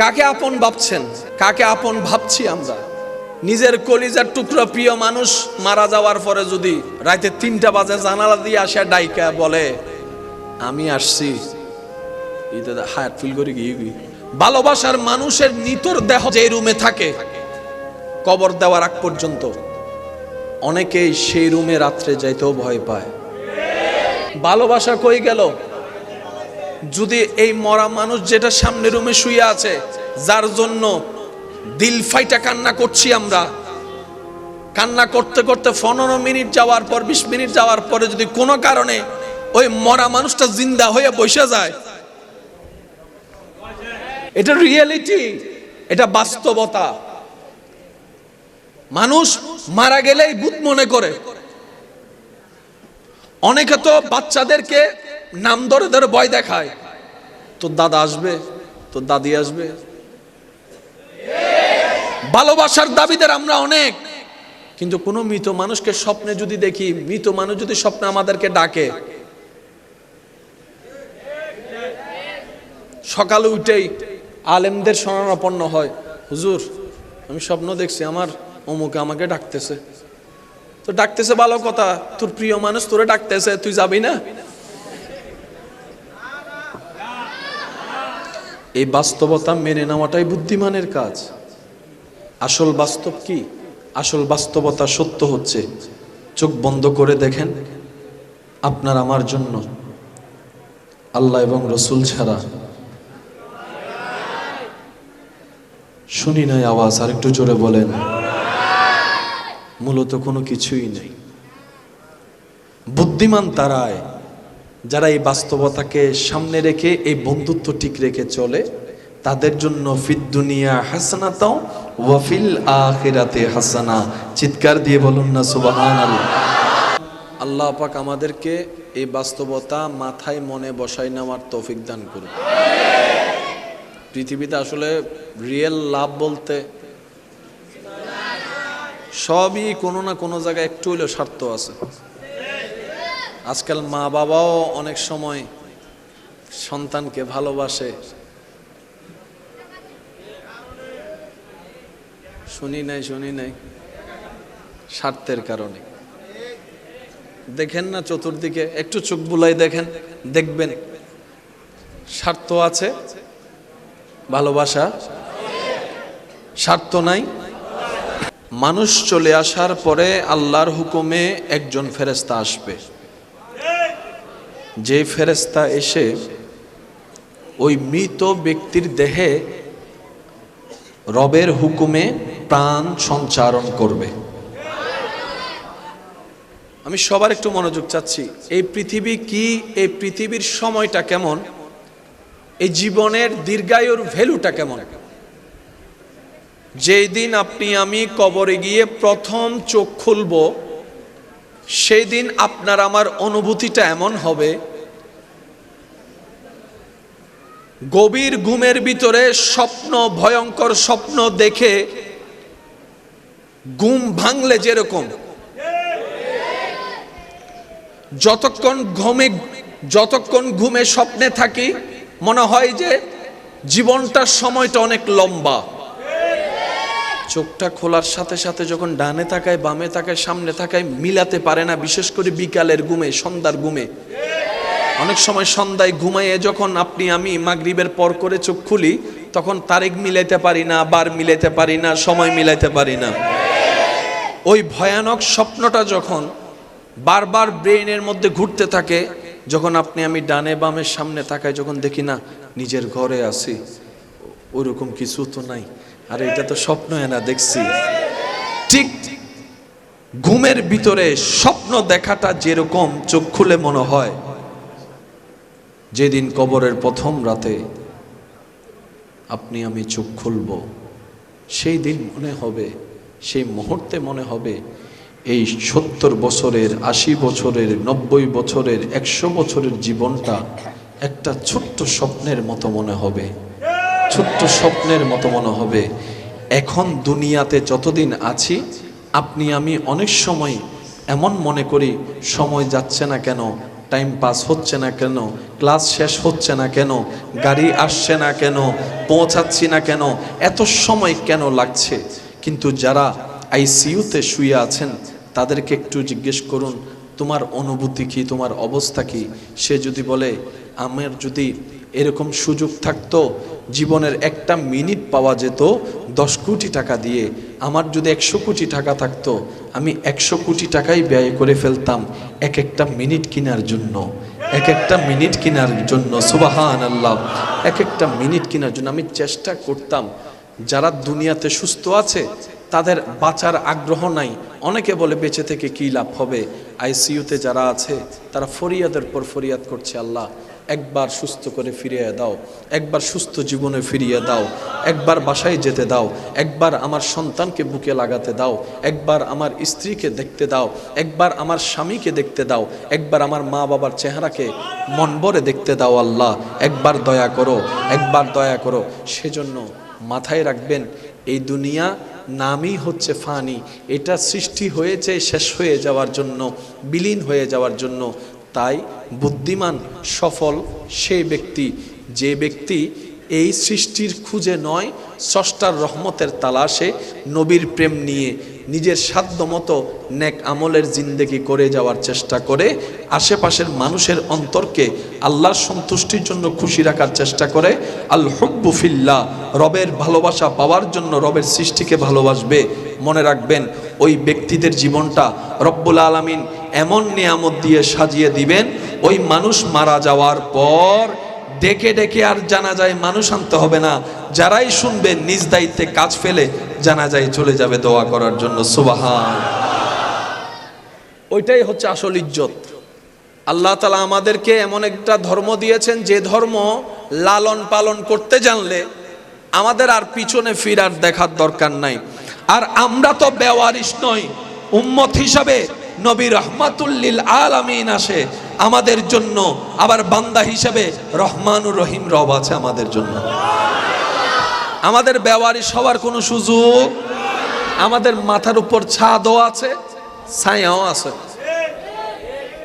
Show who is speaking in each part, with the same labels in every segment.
Speaker 1: কাকে আপন ভাবছেন? কাকে আপন ভাবছি আমরা? নিজের কলিজার টুকরো প্রিয় মানুষ মারা যাওয়ার পরে যদি রাতে তিনটা বাজে জানালা দিয়ে আসে ডাইকা বলে, আমি আসছি। এটা হায়াত ফিল করে গিয়ে ভালোবাসার মানুষের নিতর দেহ যে রুমে থাকে, কবর দেওয়ার আগ পর্যন্ত অনেকেই সেই রুমে রাত্রে যাইতেও ভয় পায়। ভালোবাসা কই গেল? যদি এই মরা মানুষ যেটা সামনে রুমে শুয়ে আছে, যার জন্য দিল ফাইটা কান্না করছি আমরা, কান্না করতে করতে পনেরো মিনিট যাওয়ার পর, বিশ মিনিট যাওয়ার পরে যদি কোনো কারণে ওই মরা মানুষটা জিন্দা হয়ে বসে যায়, এটা রিয়েলিটি এটা বাস্তবতা। মানুষ মারা গেলেই ভূত মনে করে। অনেকে তো বাচ্চাদেরকে নাম ধরে ধরে ভয় দেখায়। তোর দাদা আসবে, তোর দাদি আসবে। ভালোবাসার দাবিদের আমরা অনেক, কিন্তু কোনো মৃত মানুষকে স্বপ্নে যদি দেখি, মৃত মানুষ যদি স্বপ্নে আমাদেরকে ডাকে। সকালে উঠেই আলেমদের শরণাপন্ন হয়। হুজুর, আমি স্বপ্ন দেখছি, আমার অমুকে আমাকে ডাকতেছে। তো ডাকতেছে ভালো কথা, তোর প্রিয় মানুষ তোরে ডাকতেছে, তুই যাবি না? এই বাস্তবতা মেনে নেওয়াটাই বুদ্ধিমানের কাজ। আসল বাস্তব কি? আসল বাস্তবতা সত্য হচ্ছে, চোখ বন্ধ করে দেখেন, আপনার আমার জন্য। আল্লাহ এবং রসুল ছাড়া। শুনি নাই আওয়াজ আর একটু জোরে বলেন। মূলত কোনো কিছুই নেই। বুদ্ধিমান তারায় যারা এই বাস্তবতাকে সামনে রেখে এই বন্ধুত্ব ঠিক রেখে চলে, তাদের জন্য ফিদ দুনিয়া হাসানাতাও ওয়াফিল আখিরাতে হাসানা। চিৎকার দিয়ে বলুন না সুবাহান আল্লাহ পাক আমাদেরকে এই বাস্তবতা মাথায় মনে বসাই নেওয়ার তৌফিক দান করুন পৃথিবীতে আসলে রিয়েল লাভ বলতে সবই কোনো না কোনো জায়গায় একটু হইলেও স্বার্থ আছে। আজকাল মা বাবাও অনেক সময় সন্তানকে ভালোবাসে। শুনি নাই শুনি নাই। স্বার্থের কারণে। দেখেন না চতুর্দিকে, একটু চোখ বুলাই দেখেন, দেখবেন। স্বার্থ আছে, ভালোবাসা। স্বার্থ নাই। মানুষ চলে আসার পরে আল্লাহর হুকুমে একজন ফেরেস্তা আসবে। যে ফেরেস্তা এসে ওই মৃত ব্যক্তির দেহে রবের হুকুমে প্রাণ সঞ্চারণ করবে। আমি সবার একটু মনোযোগ চাচ্ছি, এই পৃথিবী কি, এই পৃথিবীর সময়টা কেমন, এই জীবনের দীর্ঘায়ুর ভ্যালুটা কেমন? যেই দিন আপনি আমি কবরে গিয়ে প্রথম চোখ খুলব সেই দিন আপনার আমার অনুভূতিটা এমন হবে। গভীর ঘুমের ভিতরে স্বপ্ন, ভয়ঙ্কর স্বপ্ন দেখে ঘুম ভাঙলে যেরকম। যতক্ষণ ঘুমে যতক্ষণ ঘুমে স্বপ্নে থাকি, মনে হয় যে জীবনটার সময়টা অনেক লম্বা। চোখটা খোলার সাথে সাথে যখন ডানে তাকায়, বামে তাকায়, সামনে তাকায়, মিলাতে পারে না, বিশেষ করে বিকালের ঘুমে, সন্ধ্যার ঘুমে। অনেক সময় সন্ধ্যায় ঘুমাইয়ে যখন আপনি, আমি মাগরিবের পর করে চোখ খুলি, তখন তারিখ মিলাইতে পারি না, বার মিলাইতে পারি না, সময় মিলাইতে পারি না। ওই ভয়ানক স্বপ্নটা যখন বারবার ব্রেইনের মধ্যে ঘুরতে থাকে, যখন আপনি, আমি ডানে বামের সামনে তাকাই যখন দেখি, না, নিজের ঘরে আসি ওরকম কিছু তো নাই। আর, এটা তো স্বপ্ন এনা, দেখছি। ঠিক ঘুমের ভিতরে স্বপ্ন দেখাটা যেরকম চোখ খুলে মনে হয়। যেদিন কবরের প্রথম রাতে আপনি আমি চোখ খুলব, সেই দিন মনে হবে, সেই মুহূর্তে মনে হবে, এই সত্তর বছরের, আশি বছরের, নব্বই বছরের, একশো বছরের জীবনটা একটা ছোট্ট স্বপ্নের মতো মনে হবে। ছোট্ট স্বপ্নের মতো মনে হবে। এখন দুনিয়াতে যতদিন আছি, আপনি আমি অনেক সময় এমন মনে করি, সময় যাচ্ছে না কেন টাইম পাস হচ্ছে না কেন ক্লাস শেষ হচ্ছে না কেন, গাড়ি আসছে না কেন, পৌঁছাচ্ছি না কেন, এত সময় কেন লাগছে? কিন্তু যারা আইসিইউতে শুয়ে আছেন, তাদেরকে একটু জিজ্ঞেস করুন, তোমার অনুভূতি কি? তোমার অবস্থা কি? সে যদি বলে, আমার যদি এরকম সুযোগ থাকতো জীবনের একটা মিনিট পাওয়া যেত দশ কোটি টাকা দিয়ে। আমার যদি একশো কোটি টাকা থাকতো, আমি একশো কোটি টাকাই ব্যয় করে ফেলতাম এক একটা মিনিট কেনার জন্য। এক একটা মিনিট কেনার জন্য সুবাহান আল্লাহ এক একটা মিনিট কেনার জন্য আমি চেষ্টা করতাম। যারা দুনিয়াতে সুস্থ আছে, তাদের বাঁচার আগ্রহ নাই। অনেকে বলে, বেঁচে থেকে কী লাভ হবে? আইসিইউতে যারা আছে, তারা ফরিয়াদের পর ফরিয়াদ করছে, আল্লাহ একবার সুস্থ করে ফিরিয়ে দাও, একবার সুস্থ জীবনে ফিরিয়ে দাও, একবার বাসায় যেতে দাও, একবার আমার সন্তানকে বুকে লাগাতে দাও, একবার আমার স্ত্রীকে দেখতে দাও, একবার আমার স্বামীকে দেখতে দাও, একবার আমার মা বাবার চেহারাকে মনবরে দেখতে দাও আল্লাহ, একবার দয়া করো, একবার দয়া করো। সেজন্য মাথায় রাখবেন, এই দুনিয়া নামই হচ্ছে ফানি, এটা সৃষ্টি হয়েছে শেষ হয়ে যাওয়ার জন্য, বিলীন হয়ে যাওয়ার জন্য তাই বুদ্ধিমান, সফল সেই ব্যক্তি। যে ব্যক্তি এই সৃষ্টির খুঁজে নয়, স্রষ্টার রহমতের তালাশে নবীর প্রেম নিয়ে নিজের সাধ্য মতো নেক আমলের জিন্দেগি করে যাওয়ার চেষ্টা করে, আশেপাশের মানুষের অন্তরকে আল্লাহর সন্তুষ্টির জন্য খুশি রাখার চেষ্টা করে। আল হব্বু ফিল্লা রবের ভালোবাসা পাওয়ার জন্য রবের সৃষ্টিকে ভালোবাসবে। মনে রাখবেন ওই ব্যক্তিদের জীবনটা রব্বুল আলমিন এমন নিয়ামত দিয়ে সাজিয়ে দিবেন, ওই মানুষ মারা যাওয়ার পর ডেকে ডেকে আর জানা যায় মানুষ আনতে হবে না। যারাই শুনবে, নিজ দায়িত্বে কাজ ফেলে জানা যায় চলে যাবে দোয়া করার জন্য। সুবাহান। ওইটাই হচ্ছে আসল ইজ্জত। আল্লাহ তালা আমাদেরকে এমন একটা ধর্ম দিয়েছেন, যে ধর্ম লালন পালন করতে জানলে আমাদের আর পিছনে ফিরার দেখার দরকার নাই। আর আমরা তো বেওয়ারিশ নই। উম্মত হিসাবে নবী রহমাতুল্লিল আলামিন আসে। আমাদের জন্য আবার বান্দা হিসাবে রহমানুর রহিম রব আছে আমাদের জন্য। আমাদের বেওয়ারিশ হওয়ার কোনো সুযোগ? আমাদের মাথার উপর ছাদও আছে, ছায়াও আছে।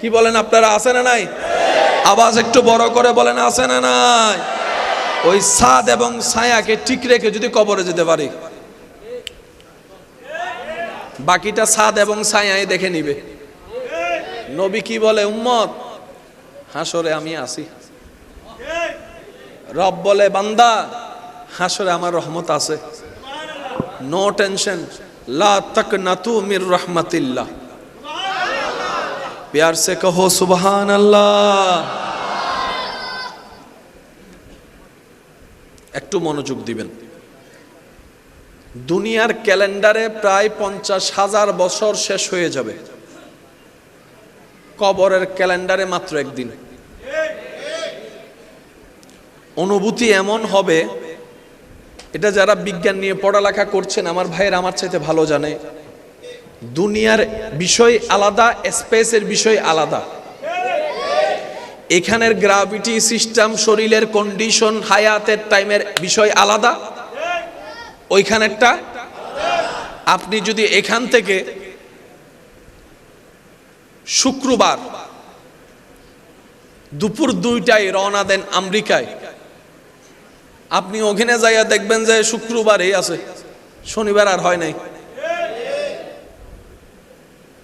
Speaker 1: কি বলেন আপনারা, আছে না নাই? আওয়াজ একটু বড় করে বলেন, আছে না নাই? ওই ছাদ এবং ছায়াকে ঠিক রেখে যদি কবরে যেতে পারি। বাকিটা ছাদ এবং ছায়াই দেখে নিবে নবী কি বলে উম্মত হাসরে আমি আসি রব বলে বান্দা হাসরে আমার রহমত আছে নো টেনশন লা তক নাতু মির রহমতিল্লাহ प्यार से कहो सुबहान अल्लाह একটু মনোযোগ দিবেন দুনিয়ার ক্যালেন্ডারে প্রায় পঞ্চাশ হাজার বছর শেষ হয়ে যাবে। কবরের ক্যালেন্ডারে মাত্র একদিন। অনুভূতি এমন হবে, এটা যারা বিজ্ঞান নিয়ে পড়ালেখা করছেন, আমার ভাইয়ের আমার চাইতে ভালো জানে। দুনিয়ার বিষয় আলাদা, স্পেসের বিষয় আলাদা। এখানের গ্রাভিটি সিস্টেম শরীরের কন্ডিশন হায়াতের টাইমের বিষয় আলাদা। ওইখানেরটা আপনি যদি এখান থেকে শুক্রবার দুপুর দুইটায় রওনা দেন আমেরিকায়, আপনি ওখানে যাইয়া দেখবেন যে শুক্রবারই আছে, শনিবার আর হয় নাই।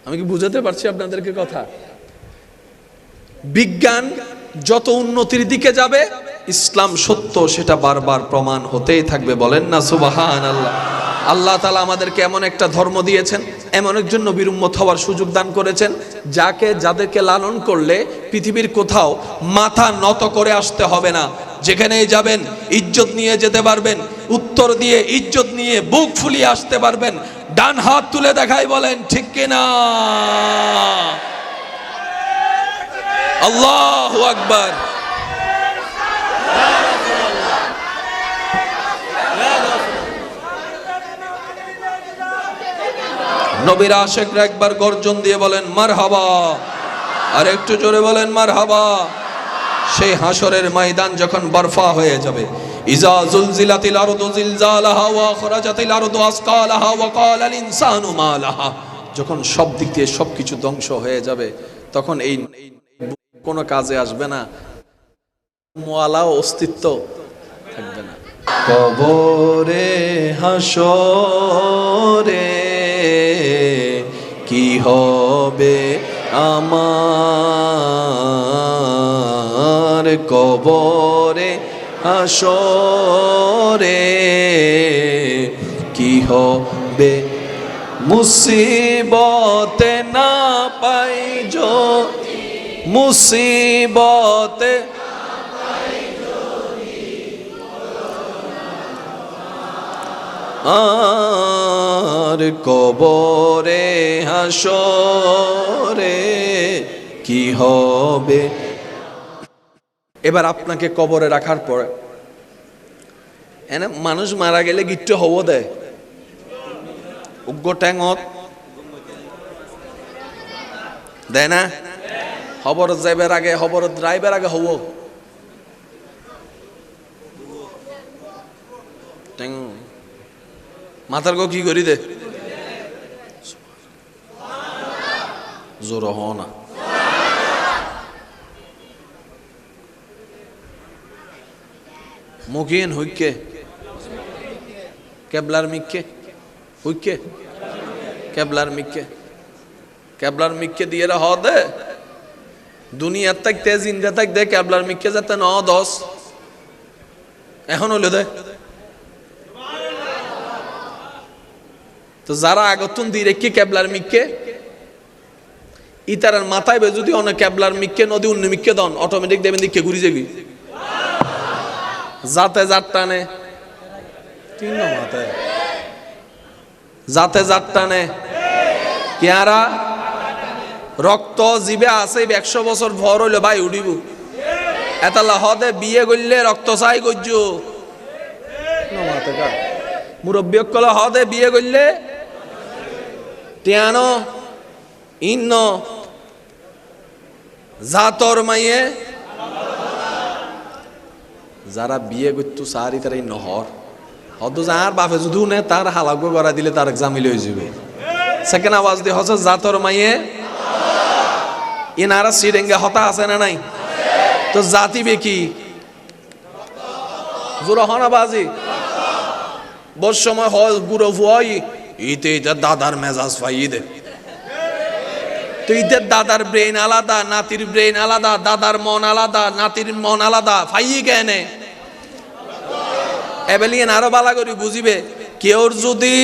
Speaker 1: আমি কি বুঝাতে পারছি আপনাদেরকে কথা? বিজ্ঞান যত উন্নতির দিকে যাবে ইসলাম সত্য সেটা বারবার প্রমাণ হতেই থাকবে, বলেন না? সুবাহান আল্লাহ আল্লাহ তালা আমাদেরকে এমন একটা ধর্ম দিয়েছেন, এমন একজন নবীর উম্মত হওয়ার সুযোগ দান করেছেন, যাকে, যাদেরকে লালন করলে পৃথিবীর কোথাও মাথা নত করে আসতে হবে না। যেখানেই যাবেন, ইজ্জত নিয়ে যেতে পারবেন, উত্তর দিয়ে ইজ্জত নিয়ে বুক ফুলিয়ে আসতে পারবেন, ডান হাত তুলে দেখাই বলেন, ঠিক কিনা? আল্লাহ আকবার। নবীর আশেকরা একবার গর্জন দিয়ে বলেন মার হাবা আর একটু জোরে বলেন মার হাবা সেই হাসরের ময়দান যখন বরফা হয়ে যাবে যখন সব দিক দিয়ে সবকিছু ধ্বংস হয়ে যাবে, তখন এই কোনো কাজে আসবে না। মোয়ালা অস্তিত্ব থাকবে না। কবরে হাসরে কি হবে আমার কবরে হাসরে? কি হবে? মুসিবতে না পাই যদি মুসিবতে আর কবরে হাসরে কি হবে? এবার আপনাকে কবরে রাখার পরে এনে মানুষ মারা গেলে গিট্টু হব দেয়। ট্যাঙত দেয় না? খবরত যাইবার আগে খবরত ড্রাইবার আগে হব মাথার গো কি করি দে? জোর হ না মুখিন হুইকে কেবলার মিককে হুইকে কেবলার মিককে কেবলার মিককে দিয়ে হ দে দুনিয়ার থাকতে জিন্দা থাকতে কেবলার মিককে যাতে ন দশ এখন হইল দে তো যারা আগতুন দিয়ে রেখে ক্যাবলার মিককে ইতারার মাথায় যদি অনেক ক্যাবলার মিককে, নদী অন্য মিককে দন অটোমেটিক দেবেন দিকে ঘুরি যাবি। যাতে যার টানে, তিন মাথায়। যাতে যার টানে, কেয়ারা, রক্ত জিবে আছে একশো বছর ভর হইলে ভাই উঠিব। এতালা হদে বিয়ে করলে রক্ত চাই গজ্জ মুরব্বী হদে বিয়ে করলে, টিয়ানো, ইন্ন। জাতর মাইয়ে যারা বিয়ে করতো সারি তারা এই নহর হদ যার বাপে যদি নে তার হালাগ্য করা দিলে তার জামিল হয়ে যাবে। সেকেন্ড আওয়াজ দিয়ে হচ্ছে জাতর মাইয়ে ইনারা সিরেঙ্গে হতা আছে না নাই? তো জাতি বেকি জোর হনা বাজি বস সময় হয় গুড়ো ফুয়াই ইতে দাদার মেজাজ পাই দে। তো ঈদের দাদার ব্রেন আলাদা, নাতির ব্রেন আলাদা, দাদার মন আলাদা, নাতির মন আলাদা, ফাইয়ে কেনে? এবেলিয়েন আরও বালা করি বুঝিবে, কেউর যদি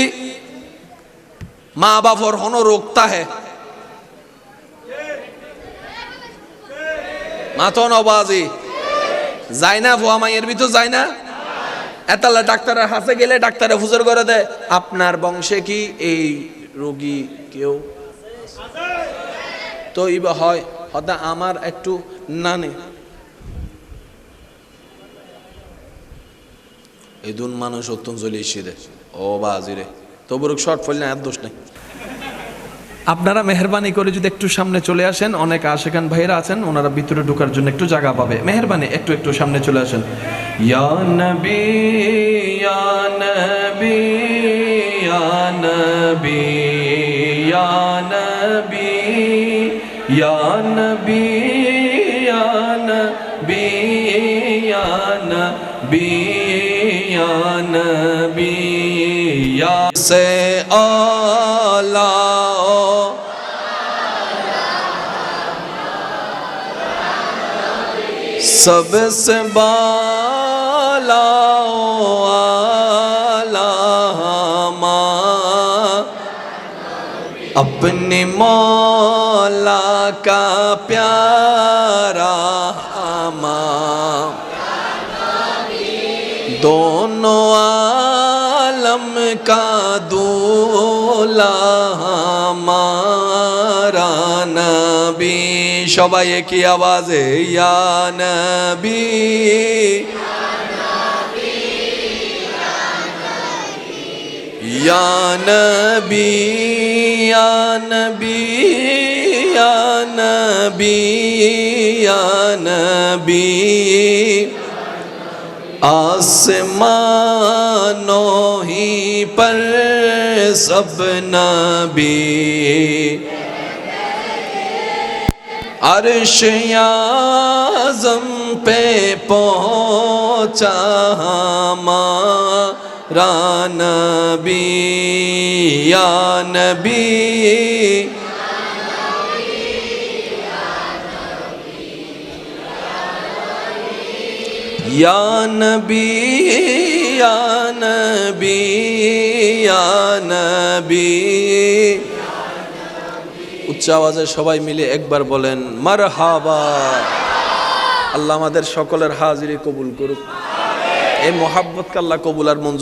Speaker 1: মা বাপর হন রোগ তাহে। মাথন অবাজি যায় না ভুয়া মাইয়ের ভিতর যায় না? এতালে ডাক্তারের হাতে গেলে ডাক্তারে ফুজর করে দেয় আপনার বংশে কি এই রোগী কেউ? তো ইবা হয় হয়তো আমার একটু নানে। এই দুন মানুষ অত্যন্ত চলে এসে ও বাজিরে তবুর শর্ট ফল না এত দোষ নেই। আপনারা মেহরবানি করে যদি একটু সামনে চলে আসেন অনেক আশেখান ভাইরা আছেন ওনারা ভিতরে ঢোকার জন্য একটু জায়গা পাবে। মেহরবানি একটু একটু সামনে চলে আসেন। ইয়া নবী ইয়া নবী ইয়া নবী ইয়া নবী। یا نبی یا نبی یا نبی یا نبی یا سے آلہ سب سے بات अपने मौला का प्यारा हमाम दोनों आलम का दूला हमारा नबी। शबा की आवाज़ या नबी। یا نبی یا نبی یا نبی یا نبی۔ آسمانوں ہی پر سب نبی۔ عرش اعظم پہ پہنچا ہمارا রানবি নবি। Ya Nabi, Ya Nabi, উচ্চ আওয়াজে সবাই মিলে একবার বলেন মার হাবা আল্লাহ আমাদের সকলের হাজিরি কবুল করুক। এই মোহাব্বতকে কাল্লা কবুল আর মঞ্জুর